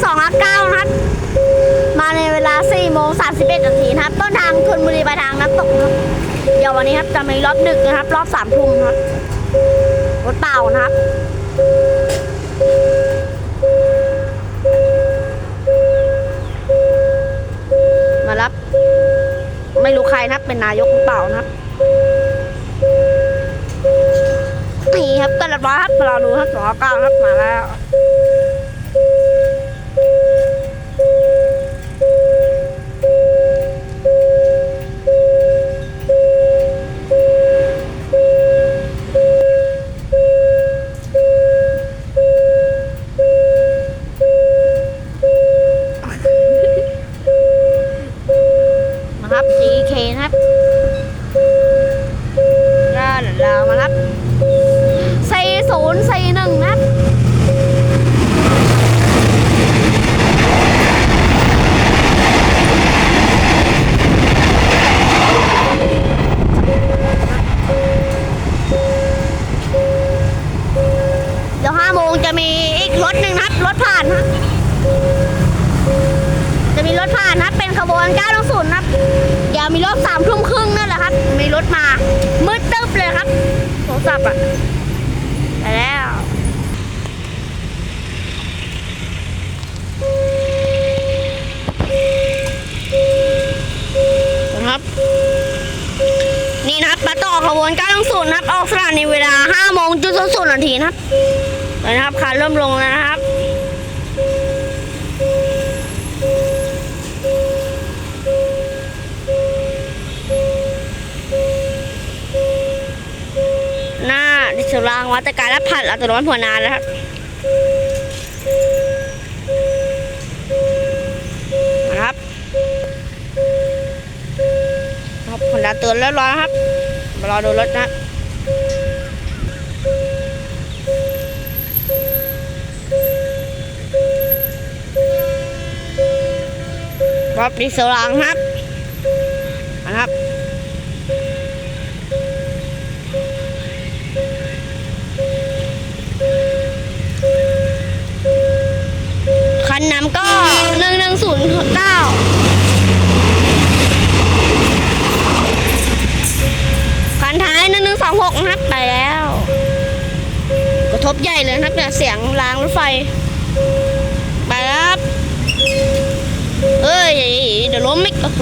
259นะครับ มาในเวลา4โมง31นาทีนะครับ ต้นทางชนบุรีไปทางน้ำตกนะครับเดี๋ยววันนี้ครับจะมีรอบดึกนะครับ รอบสามทุ่มครับรถเปล่านะครับมารับ ไม่รู้ใครนะครับ เป็นนายกหรือเปล่านะครับนี่ครับก็เรียบร้อครับมารอดูครับสองเก้าครับมาแล้ว ผ่านนะครับเป็นขบวน960นะครับ เดี๋ยวมีรถสามทุ่มครึ่งนั่นแหละครับ มีรถมา มืดตึ๊บเลยครับ โทรศัพท์อะไปแล้วนะครับ นี่นะครับมาต่อขบวน960นะครับ ออกสถานีเวลา5โมงจุดศูนย์นาทีนะครับนะครับขาเริ่มลงแล้วนะครับ หน้าดิสรางวัตการและผัดอัตโนมัติหัวนานแล้วครับนะครับครับผลดาเตือนเรียบร้อนะครับมารอดูรถนะรอบดิสรางครับนะครับ นน้ำก็หนึ่งหนึ่งศูนย์เก้าคันท้ายหนึ่งหนึ่งสองหกนะครับไปแล้ว กระทบใหญ่เลยนะครับเนี่ยเสียงรางรถไฟ ไปแล้วครับเอ้ยเดี๋ยวล้มมิกโอ้โห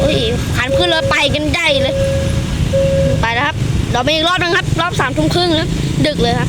เอ้ยคันขึ้นเลยไปกันใหญ่เลย ไปแล้วครับเราไปอีกรอบนึงครับ รอบสามทุ่มครึ่งนะดึกเลยครับ